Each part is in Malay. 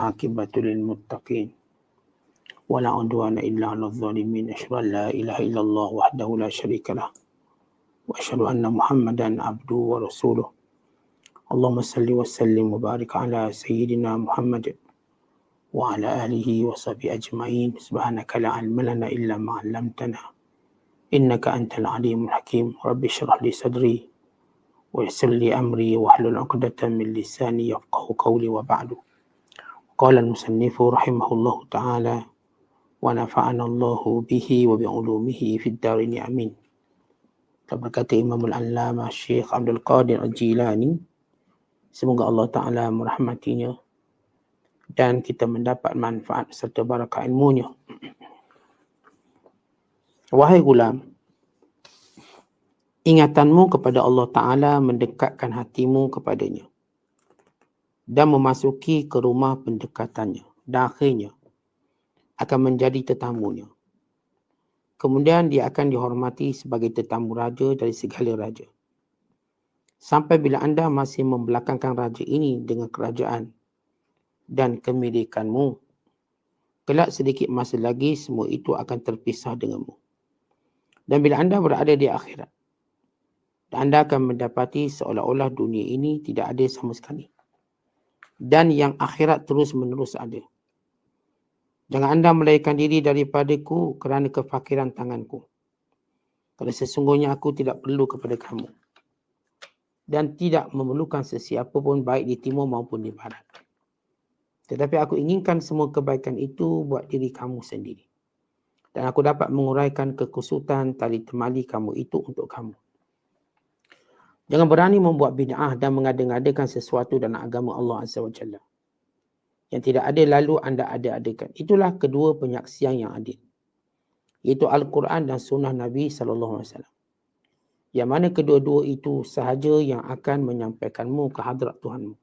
والعاقبة للمتقين. ولا عدوان إلا على الظالمين. أشهد أن لا إله إلا الله وحده لا شريك له. وأشهد أن محمدا عبده ورسوله. اللهم صل وسلم وبارك على سيدنا محمد وعلى آله وصحبه أجمعين. سبحانك لا علم لنا إلا ما علمتنا. إنك أنت العليم الحكيم. رب اشرح لي صدري ويسر لي أمري واحلل عقدة من لساني يفقه قولي وبعد. قال المصنف رحمه الله تعالى ونفعنا الله به وبعلومه في الدارين آمين berkata Imam Al-Allamah Syekh Abdul Qadir Al-Jilani semoga Allah Ta'ala merahmatinya dan kita mendapat manfaat serta barakah ilmunya Wahai gulam ingatanmu kepada Allah Ta'ala mendekatkan hatimu kepadanya dan memasuki ke rumah pendekatannya dan akhirnya akan menjadi tetamunya Kemudian dia akan dihormati sebagai tetamu raja dari segala raja. Sampai bila anda masih membelakangkan raja ini dengan kerajaan dan kemilikanmu, kelak sedikit masa lagi semua itu akan terpisah denganmu. Dan bila anda berada di akhirat, anda akan mendapati seolah-olah dunia ini tidak ada sama sekali. Dan yang akhirat terus menerus ada. Jangan anda melarikan diri daripadaku kerana kefakiran tanganku. Kerana sesungguhnya aku tidak perlu kepada kamu. Dan tidak memerlukan sesiapa pun baik di timur maupun di barat. Tetapi aku inginkan semua kebaikan itu buat diri kamu sendiri. Dan aku dapat menguraikan kekusutan tali temali kamu itu untuk kamu. Jangan berani membuat bid'ah dan mengada-ngadakan sesuatu dalam agama Allah Azza wa Jalla yang tidak ada lalu anda ada-adakan. Itulah kedua penyaksian yang adil. Iaitu Al-Quran dan Sunnah Nabi SAW. Yang mana kedua-dua itu sahaja yang akan menyampaikanmu ke hadrat Tuhanmu.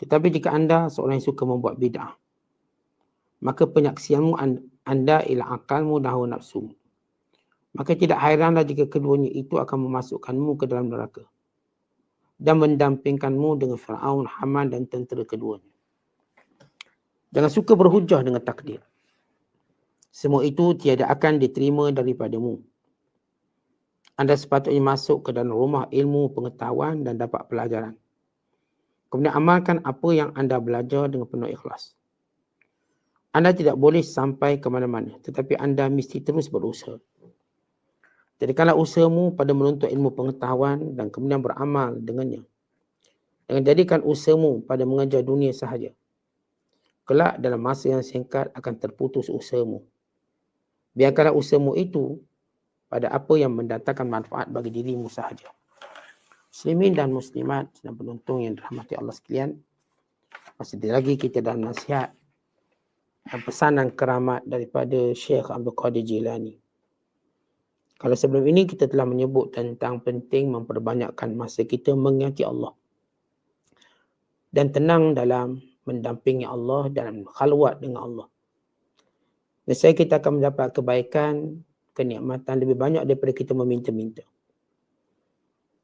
Tetapi jika anda seorang yang suka membuat bid'ah, maka penyaksianmu anda ialah akalmu dan hawa nafsu. Maka tidak hairanlah jika keduanya itu akan memasukkanmu ke dalam neraka dan mendampingkanmu dengan Fir'aun, Haman dan tentera keduanya. Jangan suka berhujah dengan takdir. Semua itu tiada akan diterima daripadamu. Anda sepatutnya masuk ke dalam rumah ilmu pengetahuan dan dapat pelajaran. Kemudian amalkan apa yang anda belajar dengan penuh ikhlas. Anda tidak boleh sampai ke mana-mana tetapi anda mesti terus berusaha. Jadikanlah usahamu pada menuntut ilmu pengetahuan dan kemudian beramal dengannya. Jangan jadikan usahamu pada mengajar dunia sahaja kelak dalam masa yang singkat akan terputus usahamu. Biarkanlah usahamu itu pada apa yang mendatangkan manfaat bagi dirimu sahaja. Muslimin dan muslimat dan penonton yang dirahmati Allah sekalian. Masih lagi kita dalam nasihat dan pesanan keramat daripada Syekh Abdul Qadir Jilani. Kalau sebelum ini kita telah menyebut tentang penting memperbanyakkan masa kita mengingati Allah. Dan tenang dalam mendampingi Allah dan khalwat dengan Allah. Nescaya kita akan mendapat kebaikan, kenikmatan lebih banyak daripada kita meminta-minta.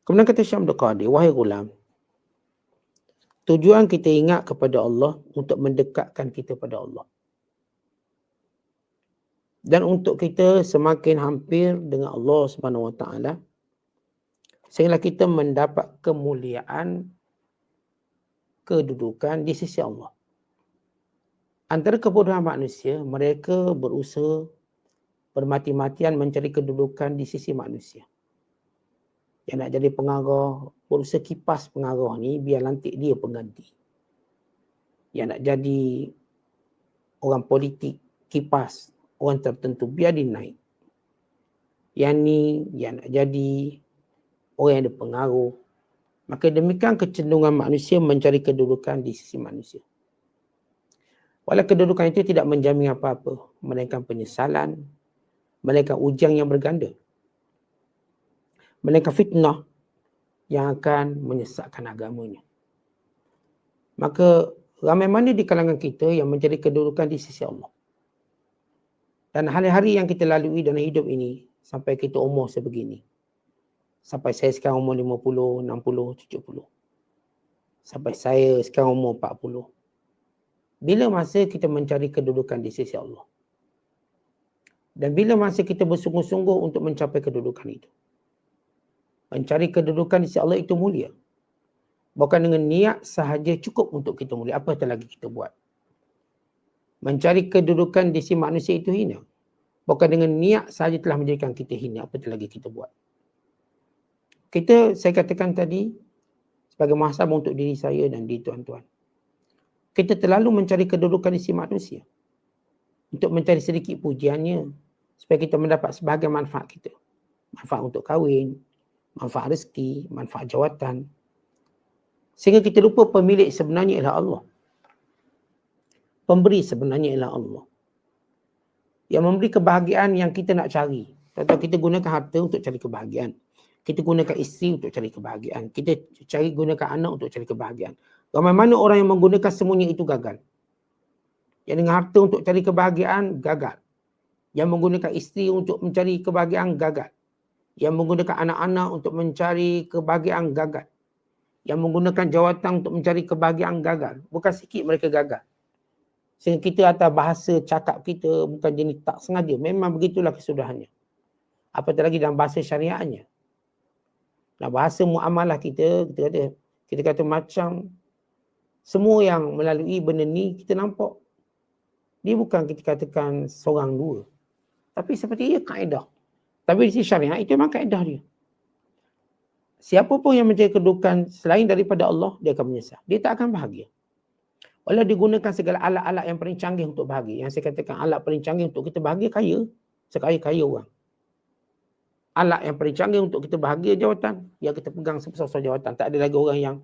Kemudian kata Syam Qadir, wahai gulam, tujuan kita ingat kepada Allah untuk mendekatkan kita pada Allah. Dan untuk kita semakin hampir dengan Allah Subhanahu Wa Taala sehingga kita mendapat kemuliaan kedudukan di sisi Allah. Antara kebodohan manusia, mereka berusaha bermati-matian mencari kedudukan di sisi manusia. Yang nak jadi pengarah, berusaha kipas pengarah ni biar lantik dia pengganti. Yang nak jadi orang politik, kipas orang tertentu biar dia naik. Yang ni yang nak jadi orang yang ada pengaruh, Maka demikian kecenderungan manusia mencari kedudukan di sisi manusia. Walau kedudukan itu tidak menjamin apa-apa. Melainkan penyesalan. Melainkan ujang yang berganda. Melainkan fitnah yang akan menyesatkan agamanya. Maka ramai mana di kalangan kita yang mencari kedudukan di sisi Allah. Dan hari-hari yang kita lalui dalam hidup ini sampai kita umur sebegini sampai saya sekarang umur 50, 60, 70. Sampai saya sekarang umur 40. Bila masa kita mencari kedudukan di sisi Allah. Dan bila masa kita bersungguh-sungguh untuk mencapai kedudukan itu. Mencari kedudukan di sisi Allah itu mulia. Bukan dengan niat sahaja cukup untuk kita mulia. Apa lagi kita buat? Mencari kedudukan di sisi manusia itu hina. Bukan dengan niat sahaja telah menjadikan kita hina. Apa lagi kita buat? Kita, saya katakan tadi, sebagai muhasabah untuk diri saya dan di tuan-tuan kita terlalu mencari kedudukan isi manusia untuk mencari sedikit pujiannya supaya kita mendapat sebahagian manfaat kita. Manfaat untuk kahwin, manfaat rezeki, manfaat jawatan. Sehingga kita lupa pemilik sebenarnya ialah Allah. Pemberi sebenarnya ialah Allah. Yang memberi kebahagiaan yang kita nak cari. Tentu kita gunakan harta untuk cari kebahagiaan. Kita gunakan isteri untuk cari kebahagiaan. Kita cari gunakan anak untuk cari kebahagiaan. Ramai mana orang yang menggunakan semuanya itu gagal. Yang dengan harta untuk cari kebahagiaan, gagal. Yang menggunakan isteri untuk mencari kebahagiaan, gagal. Yang menggunakan anak-anak untuk mencari kebahagiaan, gagal. Yang menggunakan jawatan untuk mencari kebahagiaan, gagal. Bukan sikit mereka gagal. Sehingga kita atas bahasa cakap kita bukan jenis tak sengaja. Memang begitulah kesudahannya. Apatah lagi dalam bahasa syariahnya. Dalam bahasa muamalah kita, kita kata, kita kata macam semua yang melalui benda ni kita nampak dia bukan kita katakan seorang dua tapi seperti ia kaedah tapi di sisi syariah itu memang kaedah dia siapa pun yang mencari kedudukan selain daripada Allah dia akan menyesal dia tak akan bahagia Walau digunakan segala alat-alat yang paling canggih untuk bahagia. Yang saya katakan alat paling canggih untuk kita bahagia, kaya. Sekaya-kaya orang. Alat yang paling canggih untuk kita bahagia, jawatan. Yang kita pegang sebesar-besar jawatan. Tak ada lagi orang yang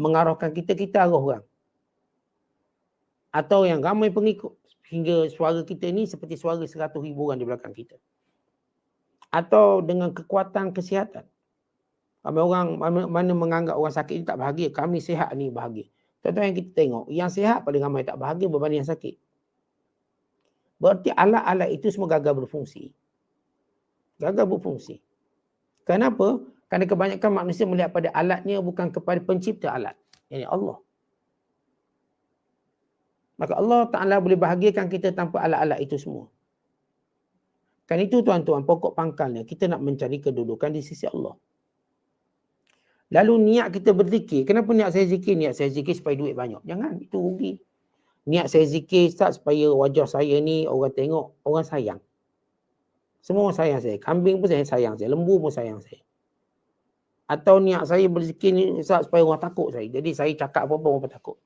mengarahkan kita, kita arah orang. Atau yang ramai pengikut hingga suara kita ni seperti suara seratus ribu orang di belakang kita. Atau dengan kekuatan kesihatan. Ramai orang mana, menganggap orang sakit ni tak bahagia. Kami sihat ni bahagia. Contoh yang kita tengok. Yang sihat paling ramai tak bahagia berbanding yang sakit. Berarti alat-alat itu semua gagal berfungsi. Gagal berfungsi. Kenapa? Kerana kebanyakan manusia melihat pada alatnya bukan kepada pencipta alat. Yang Allah. Maka Allah Ta'ala boleh bahagiakan kita tanpa alat-alat itu semua. Kan itu tuan-tuan pokok pangkalnya. Kita nak mencari kedudukan di sisi Allah. Lalu niat kita berzikir. Kenapa niat saya zikir? Niat saya zikir supaya duit banyak. Jangan. Itu rugi. Niat saya zikir start supaya wajah saya ni orang tengok. Orang sayang. Semua orang sayang saya. Kambing pun saya sayang saya. Lembu pun sayang saya. Atau niat saya berzikir ni Ustaz supaya orang takut saya. Jadi saya cakap apa-apa orang takut.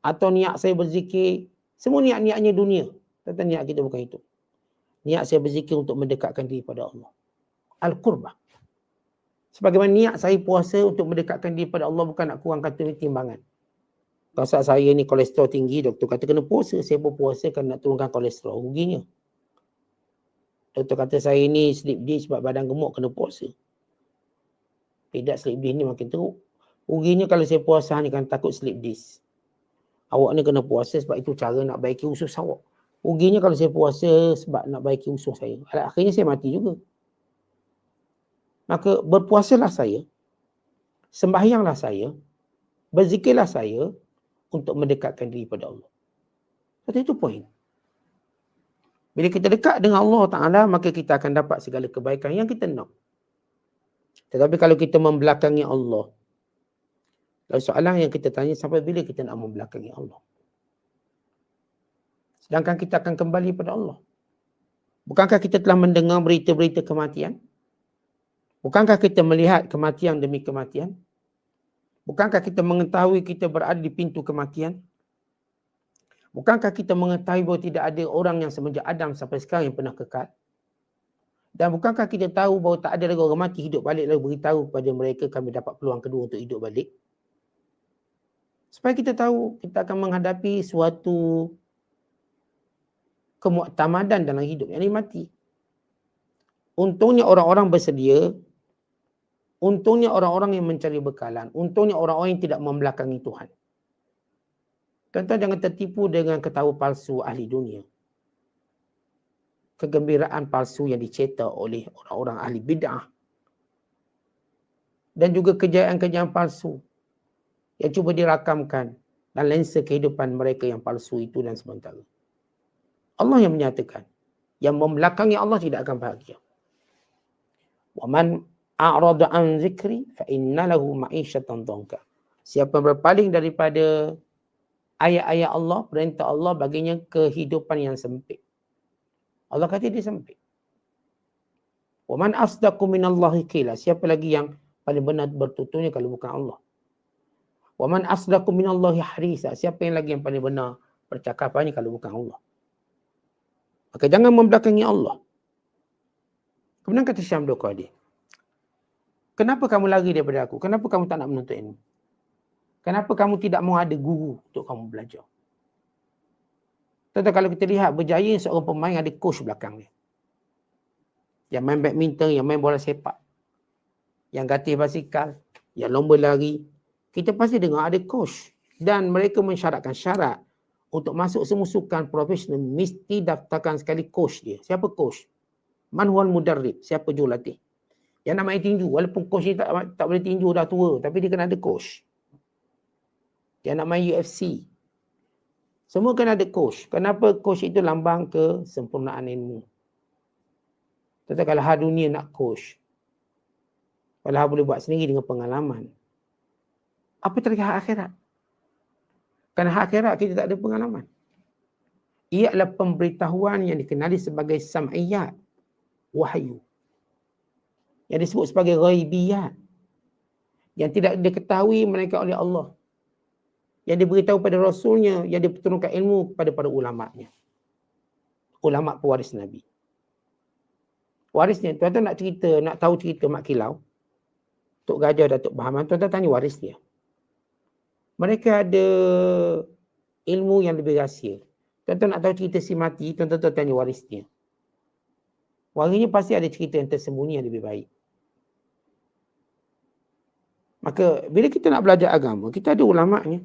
Atau niat saya berzikir. Semua niat-niatnya dunia. Tentang niat kita bukan itu. Niat saya berzikir untuk mendekatkan diri pada Allah. Al-Qurbah. Sebagaimana niat saya puasa untuk mendekatkan diri pada Allah bukan nak kurangkan timbangan. Kalau saya ni kolesterol tinggi, doktor kata kena puasa. Saya pun puasa kan nak turunkan kolesterol. Ruginya. Doktor kata saya ni sleep disk sebab badan gemuk kena puasa. Tidak sleep disk ni makin teruk. Ruginya kalau saya puasa ni kan takut sleep disk. Awak ni kena puasa sebab itu cara nak baiki usus awak. Ruginya kalau saya puasa sebab nak baiki usus saya. Akhirnya saya mati juga. Maka berpuasalah saya. Sembahyanglah saya. Berzikirlah saya untuk mendekatkan diri pada Allah. Satu itu poin. Bila kita dekat dengan Allah Ta'ala, maka kita akan dapat segala kebaikan yang kita nak. Tetapi kalau kita membelakangi Allah, lalu soalan yang kita tanya, sampai bila kita nak membelakangi Allah? Sedangkan kita akan kembali pada Allah. Bukankah kita telah mendengar berita-berita kematian? Bukankah kita melihat kematian demi kematian? Bukankah kita mengetahui kita berada di pintu kematian? Bukankah kita mengetahui bahawa tidak ada orang yang semenjak Adam sampai sekarang yang pernah kekal? Dan bukankah kita tahu bahawa tak ada lagi orang mati hidup balik lalu beritahu kepada mereka kami dapat peluang kedua untuk hidup balik? Supaya kita tahu kita akan menghadapi suatu kemuktamadan dalam hidup yang ini mati. Untungnya orang-orang bersedia, untungnya orang-orang yang mencari bekalan, untungnya orang-orang yang tidak membelakangi Tuhan. Tuan-tuan jangan tertipu dengan ketawa palsu ahli dunia kegembiraan palsu yang dicetak oleh orang-orang ahli bid'ah dan juga kejayaan-kejayaan palsu yang cuba dirakamkan dan lensa kehidupan mereka yang palsu itu dan sementara. Allah yang menyatakan yang membelakangi Allah tidak akan bahagia. Wa man a'rada an zikri fa inna lahu ma'isyatan dhanka. Siapa berpaling daripada ayat-ayat Allah, perintah Allah baginya kehidupan yang sempit. Allah kata dia sempit. Wa man asdaqu minallahi qila. Siapa lagi yang paling benar bertuturnya kalau bukan Allah? Wa man asdaqu minallahi harisa. Siapa yang lagi yang paling benar percakapannya kalau bukan Allah? Maka jangan membelakangi Allah. Kemudian kata Syam Qadi. Kenapa kamu lari daripada aku? Kenapa kamu tak nak menuntut ilmu? Kenapa kamu tidak mau ada guru untuk kamu belajar? Tentu kalau kita lihat berjaya seorang pemain ada coach belakang dia. Yang main badminton, yang main bola sepak. Yang gatih basikal, yang lomba lari, kita pasti dengar ada coach dan mereka mensyaratkan syarat untuk masuk semua sukan profesional mesti daftarkan sekali coach dia. Siapa coach? Manhual Mudarrib. Siapa jurulatih? Yang nak main tinju. Walaupun coach ni tak, tak boleh tinju dah tua. Tapi dia kena ada coach. Yang nak main UFC. Semua kena ada coach. Kenapa coach itu lambang kesempurnaan ilmu? Tetapi kalau hal dunia nak coach. Kalau boleh buat sendiri dengan pengalaman apa terkait hak akhirat? Kerana hak akhirat kita tak ada pengalaman. Ia adalah pemberitahuan yang dikenali sebagai sam'iyat, wahyu. Yang disebut sebagai ghaibiyat. Yang tidak diketahui mereka oleh Allah. Yang diberitahu pada Rasulnya, yang diperturunkan ilmu kepada para ulama-nya. Ulama pewaris Nabi. Warisnya, tuan-tuan nak cerita, nak tahu cerita Mak Kilau, Tok Gajah Datuk Bahaman, tuan-tuan tanya waris dia mereka ada ilmu yang lebih rahsia. Tuan-tuan nak tahu cerita si mati, tuan-tuan tanya warisnya. Warisnya pasti ada cerita yang tersembunyi yang lebih baik. Maka bila kita nak belajar agama, kita ada ulama-nya.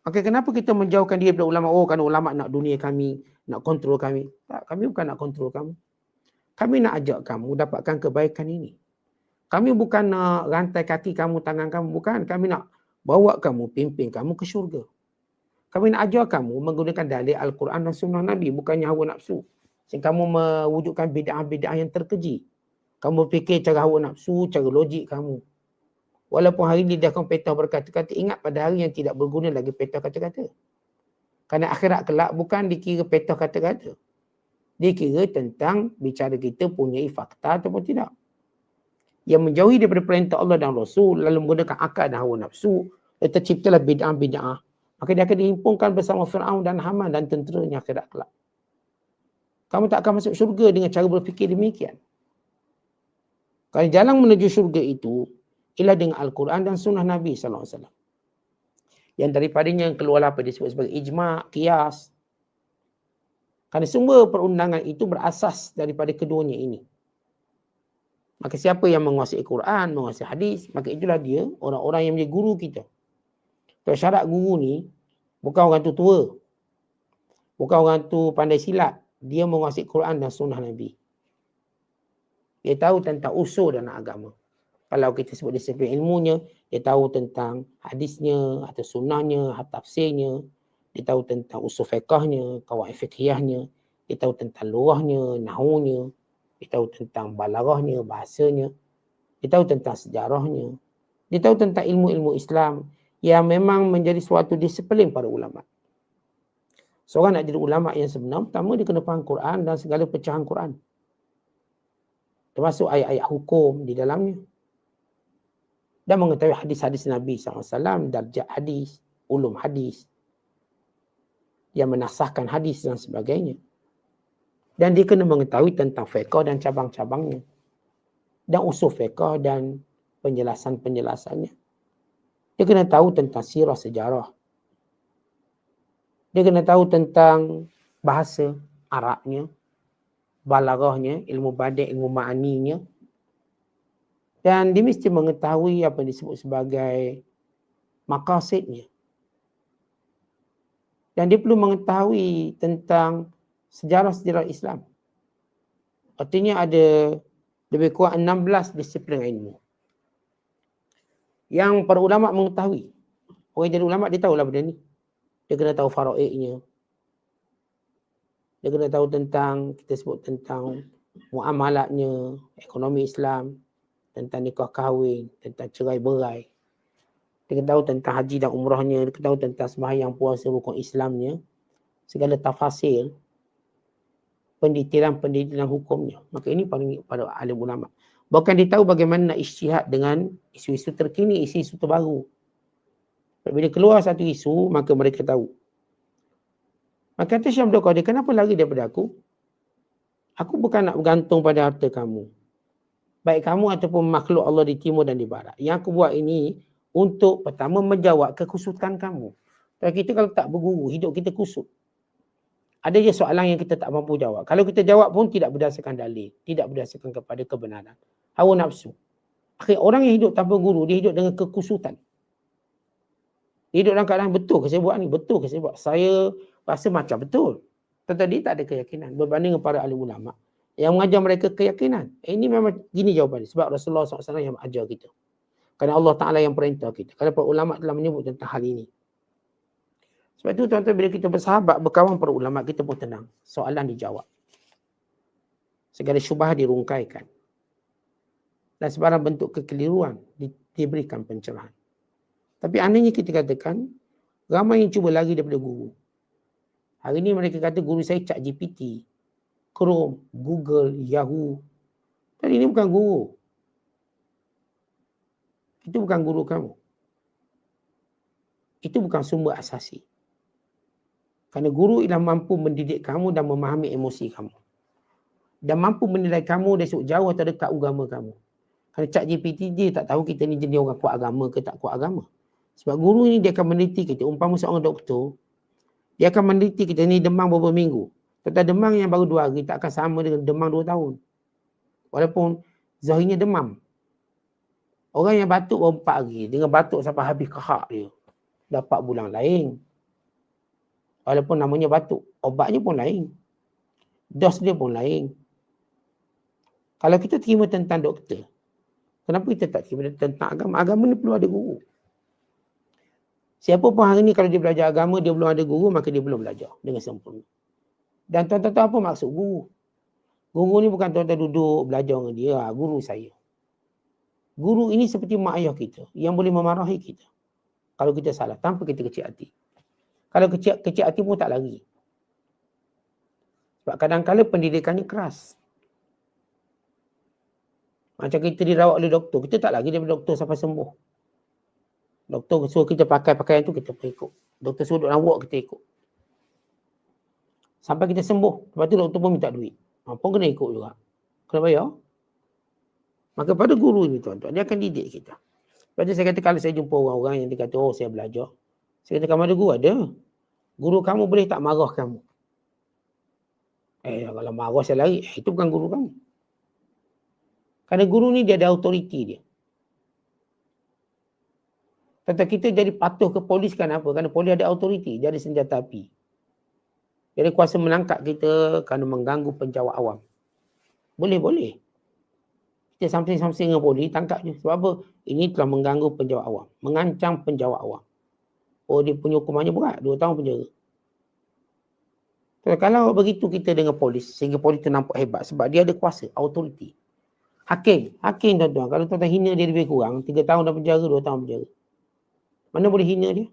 Maka kenapa kita menjauhkan dia daripada ulama? Oh, kerana ulama nak dunia kami, nak kontrol kami. Tak, kami bukan nak kontrol kamu. Kami nak ajak kamu dapatkan kebaikan ini. Kami bukan nak rantai kaki kamu, tangan kamu. Bukan. Kami nak bawa kamu, pimpin kamu ke syurga. Kami nak ajar kamu menggunakan dalil Al-Quran dan Sunnah Nabi, bukannya hawa nafsu. Sehingga kamu mewujudkan bid'ah-bid'ah yang terkeji. Kamu fikir cara hawa nafsu, cara logik kamu. Walaupun hari ini dia akan petah berkata-kata, ingat pada hari yang tidak berguna lagi petah kata-kata. Kerana akhirat kelak bukan dikira petah kata-kata. Dikira tentang bicara kita punya fakta ataupun tidak yang menjauhi daripada perintah Allah dan Rasul lalu menggunakan akal dan hawa nafsu terciptalah bid'ah-bid'ah maka dia akan dihimpunkan bersama Fir'aun dan Haman dan tenteranya akhirat kelak kamu tak akan masuk syurga dengan cara berfikir demikian kalau jalan menuju syurga itu ialah dengan Al-Quran dan Sunnah Nabi SAW. Yang daripadanya yang keluar apa disebut sebagai ijma' kias. Kerana semua perundangan itu berasas daripada keduanya ini. Maka siapa yang menguasai Quran, menguasai hadis, maka itulah dia orang-orang yang menjadi guru kita. Kalau syarat guru ni, bukan orang tu tua. Bukan orang tu pandai silat. Dia menguasai Quran dan sunnah Nabi. Dia tahu tentang usul dan agama. Kalau kita sebut disiplin ilmunya, dia tahu tentang hadisnya atau sunnahnya, tafsirnya. Dia tahu tentang usul fiqahnya, kawan fiqhiyahnya. Dia tahu tentang luahnya, nahunya, dia tahu tentang balarahnya, bahasanya. Dia tahu tentang sejarahnya. Dia tahu tentang ilmu-ilmu Islam yang memang menjadi suatu disiplin para ulama. Seorang nak jadi ulama yang sebenar, pertama dia kena faham Quran dan segala pecahan Quran. Termasuk ayat-ayat hukum di dalamnya. Dan mengetahui hadis-hadis Nabi SAW, darjat hadis, ulum hadis. Yang menasahkan hadis dan sebagainya. Dan dia kena mengetahui tentang fiqah dan cabang-cabangnya. Dan usul fiqah dan penjelasan-penjelasannya. Dia kena tahu tentang sirah sejarah. Dia kena tahu tentang bahasa Arabnya, balarahnya, ilmu badik, ilmu ma'aninya. Dan dia mesti mengetahui apa yang disebut sebagai makasidnya. Dan dia perlu mengetahui tentang sejarah-sejarah Islam. Artinya ada lebih kurang 16 disiplin ilmu. Yang para ulama mengetahui Orang jadi ulama dia tahulah benda ni. Dia kena tahu faraidnya. Dia kena tahu tentang kita sebut tentang muamalatnya, ekonomi Islam, tentang nikah kahwin, tentang cerai berai. Dia tahu tentang haji dan umrahnya, dia tahu tentang sembahyang puasa rukun Islamnya, segala tafasil, pendetilan-pendetilan hukumnya. Maka ini paling pada alim ulama. Bahkan dia tahu bagaimana nak isytihad dengan isu-isu terkini, isu-isu terbaru. Bila keluar satu isu, maka mereka tahu. Maka kata Syam Qadir, kenapa lari daripada aku? Aku bukan nak bergantung pada harta kamu. Baik kamu ataupun makhluk Allah di timur dan di barat. Yang aku buat ini untuk pertama menjawab kekusutan kamu. Kalau kita kalau tak berguru, hidup kita kusut. Ada je soalan yang kita tak mampu jawab. Kalau kita jawab pun tidak berdasarkan dalil. Tidak berdasarkan kepada kebenaran. Hawa nafsu. Akhir orang yang hidup tanpa guru, dia hidup dengan kekusutan. Dia hidup dalam keadaan betul ke saya buat ni? Betul ke saya buat? Saya rasa macam betul. Tetapi dia tak ada keyakinan. Berbanding dengan para ahli ulama. Yang mengajar mereka keyakinan. Eh, ini memang gini jawapan Sebab Rasulullah SAW yang ajar kita. Kerana Allah Ta'ala yang perintah kita. Kerana para ulama telah menyebut tentang hal ini. Sebab itu tuan-tuan bila kita bersahabat, berkawan para ulama, kita pun tenang. Soalan dijawab. Segala syubah dirungkaikan. Dan sebarang bentuk kekeliruan di, diberikan pencerahan. Tapi anehnya kita katakan, ramai yang cuba lagi daripada guru. Hari ini mereka kata guru saya cak GPT, Chrome, Google, Yahoo. Tapi ini bukan guru. Itu bukan guru kamu. Itu bukan sumber asasi. Kerana guru ialah mampu mendidik kamu dan memahami emosi kamu. Dan mampu menilai kamu dari sudut jauh atau dekat agama kamu. Kerana cak GPT dia tak tahu kita ni jenis orang kuat agama ke tak kuat agama. Sebab guru ni dia akan meneliti kita. Umpama seorang doktor, dia akan meneliti kita ni demam beberapa minggu. Tetapi demam yang baru dua hari tak akan sama dengan demam dua tahun. Walaupun zahirnya demam. Orang yang batuk baru empat hari. Dengan batuk sampai habis kehak dia. Dapat bulan lain. Walaupun namanya batuk. Obatnya pun lain. Dos dia pun lain. Kalau kita terima tentang doktor, kenapa kita tak terima tentang agama? Agama ni perlu ada guru. Siapa pun hari ni kalau dia belajar agama, dia belum ada guru, maka dia belum belajar dengan sempurna. Dan tuan-tuan apa maksud guru? Guru ni bukan tuan-tuan duduk belajar dengan dia, ha, guru saya. Guru ini seperti mak ayah kita yang boleh memarahi kita. Kalau kita salah, tanpa kita kecil hati. Kalau kecil, kecil hati pun tak lari. Sebab kadang-kadang pendidikannya keras. Macam kita dirawat oleh doktor, kita tak lagi daripada doktor sampai sembuh. Doktor suruh kita pakai pakaian tu, kita pun ikut. Doktor suruh duduk dalam ward, kita ikut. Sampai kita sembuh. Lepas tu doktor pun minta duit. Ha, pun kena ikut juga. Kena bayar. Maka pada guru ni tuan-tuan, dia akan didik kita. Lepas tu saya kata kalau saya jumpa orang-orang yang dia kata, oh saya belajar. Saya kata, kamu ada guru? Ada. Guru kamu boleh tak marah kamu? Eh, kalau marah saya lari, eh, itu bukan guru kamu. Kerana guru ni dia ada autoriti dia. Kata kita jadi patuh ke polis kan apa? Kerana polis ada autoriti, dia ada senjata api. Ada kuasa menangkap kita kerana mengganggu penjawat awam. Boleh, boleh. Kita samsing-samsing dengan polis, tangkap je. Sebab apa? Ini telah mengganggu penjawat awam. Mengancam penjawat awam. Oh dia punya hukumannya berat, dua tahun penjara. So, kalau begitu kita dengan polis, sehingga polis tu nampak hebat sebab dia ada kuasa, autoriti. Hakim, hakim tuan-tuan. Kalau tuan-tuan hina dia lebih kurang, tiga tahun dalam penjara, dua tahun penjara. Mana boleh hina dia?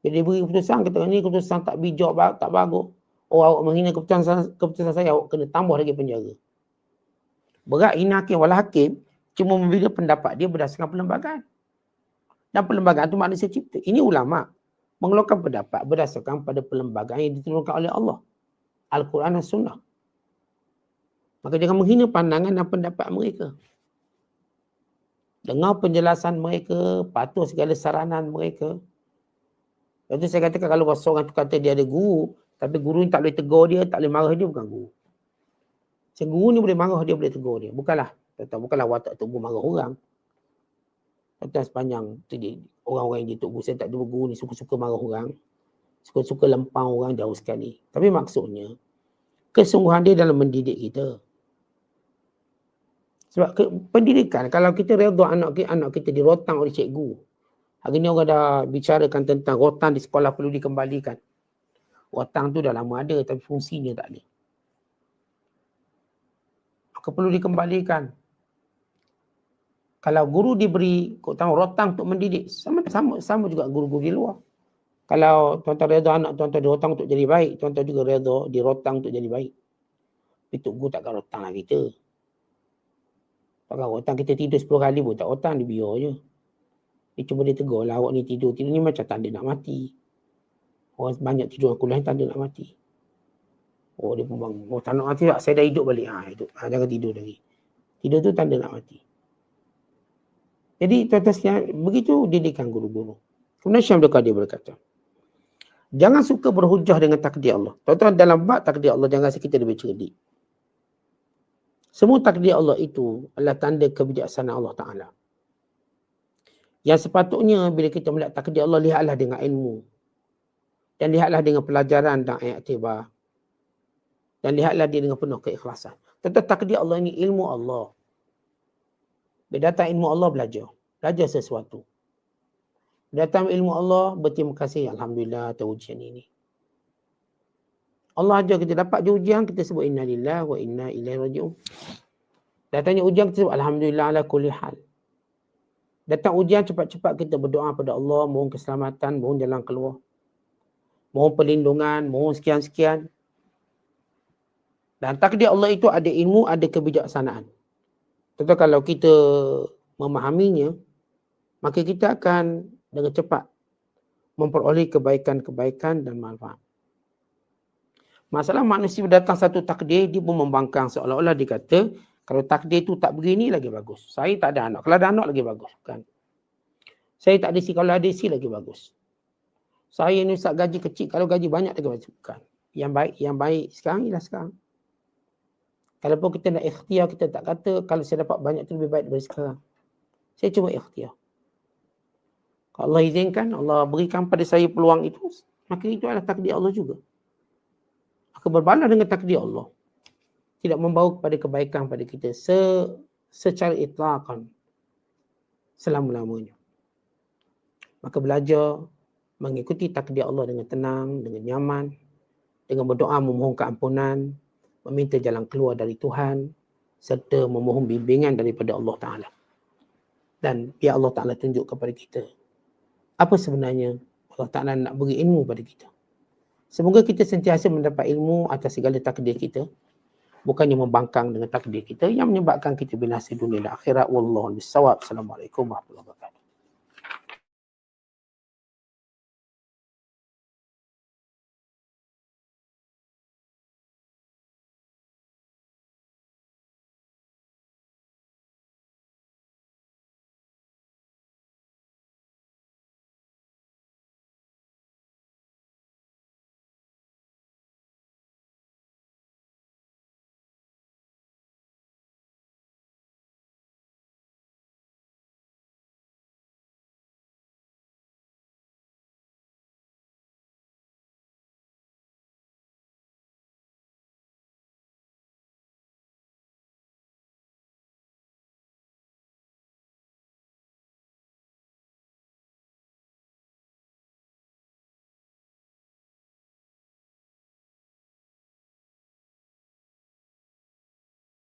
Jadi dia beri keputusan, kata ni keputusan tak bijak, tak bagus. Oh awak menghina keputusan, keputusan saya, awak kena tambah lagi penjara. Berat hina hakim, walau hakim, cuma membina pendapat dia berdasarkan perlembagaan. Dan perlembagaan itu manusia cipta. Ini ulama mengeluarkan pendapat berdasarkan pada perlembagaan yang diturunkan oleh Allah. Al-Quran dan Sunnah. Maka jangan menghina pandangan dan pendapat mereka. Dengar penjelasan mereka, patuh segala saranan mereka. Lepas saya katakan kalau seorang tu kata dia ada guru, tapi guru ni tak boleh tegur dia, tak boleh marah dia, bukan guru. Saya guru ni boleh marah dia, boleh tegur dia. Bukanlah. Bukanlah watak tu marah orang. Kata sepanjang tu dia, orang-orang yang dia tok saya tak ada guru ni suka-suka marah orang. Suka-suka lempang orang jauh sekali. Tapi maksudnya, kesungguhan dia dalam mendidik kita. Sebab ke, pendidikan, kalau kita redha anak anak kita dirotang oleh cikgu. Hari ni orang dah bicarakan tentang rotan di sekolah perlu dikembalikan. Rotan tu dah lama ada tapi fungsinya tak ada. Maka perlu dikembalikan. Kalau guru diberi tahu rotan untuk mendidik, sama sama sama juga guru-guru di luar. Kalau tuan-tuan reda anak tuan-tuan di rotan untuk jadi baik, tuan-tuan juga reda di rotan untuk jadi baik. Tapi tok guru takkan rotan lah kita. Pakai rotan kita tidur 10 kali pun tak rotan dia biar je. Dia cuma dia tegur lah awak ni tidur. Tidur ni macam tanda nak mati. Orang banyak tidur aku lain tanda nak mati. Oh dia pun bangun. Oh tak nak mati tak? Saya dah hidup balik. Ha, hidup. Ha, jangan tidur lagi. Tidur tu tanda nak mati. Jadi tuan-tuan begitu didikan guru-guru. Kemudian Syam Qadir berkata, Jangan suka berhujah dengan takdir Allah. Tuan-tuan dalam bab takdir Allah, jangan rasa kita lebih cerdik. Semua takdir Allah itu adalah tanda kebijaksanaan Allah Ta'ala. Yang sepatutnya bila kita melihat takdir Allah, lihatlah dengan ilmu. Dan lihatlah dengan pelajaran dan ayat tiba. Dan lihatlah dia dengan penuh keikhlasan. Tentang takdir Allah ini ilmu Allah. Bila datang ilmu Allah, belajar. Belajar sesuatu. Datang ilmu Allah, berterima kasih. Alhamdulillah atas ujian ini. Allah ajar kita dapat je ujian, kita sebut inna lillah wa inna ilaihi raji'un. Datangnya ujian, kita sebut Alhamdulillah ala kulli hal. Datang ujian cepat-cepat kita berdoa pada Allah, mohon keselamatan, mohon jalan keluar. Mohon perlindungan, mohon sekian-sekian. Dan takdir Allah itu ada ilmu, ada kebijaksanaan. Tentu kalau kita memahaminya, maka kita akan dengan cepat memperoleh kebaikan-kebaikan dan manfaat. Masalah manusia datang satu takdir, dia pun membangkang seolah-olah dikata, kalau takdir tu tak begini lagi bagus. Saya tak ada anak. Kalau ada anak lagi bagus. Kan? Saya tak ada si. Kalau ada si lagi bagus. Saya ni ustaz gaji kecil. Kalau gaji banyak lagi bagus. Bukan. Yang baik yang baik sekarang ialah sekarang. Kalau pun kita nak ikhtiar, kita tak kata kalau saya dapat banyak tu lebih baik daripada sekarang. Saya cuma ikhtiar. Kalau Allah izinkan, Allah berikan pada saya peluang itu, maka itu adalah takdir Allah juga. Maka berbalah dengan takdir Allah tidak membawa kepada kebaikan pada kita se secara itlaqan selama-lamanya. Maka belajar mengikuti takdir Allah dengan tenang, dengan nyaman, dengan berdoa memohon keampunan, meminta jalan keluar dari Tuhan serta memohon bimbingan daripada Allah Taala. Dan biar Allah Taala tunjuk kepada kita apa sebenarnya Allah Taala nak beri ilmu pada kita. Semoga kita sentiasa mendapat ilmu atas segala takdir kita bukannya membangkang dengan takdir kita yang menyebabkan kita binasa dunia dan akhirat. Wallahu bisawab assalamualaikum warahmatullahi wabarakatuh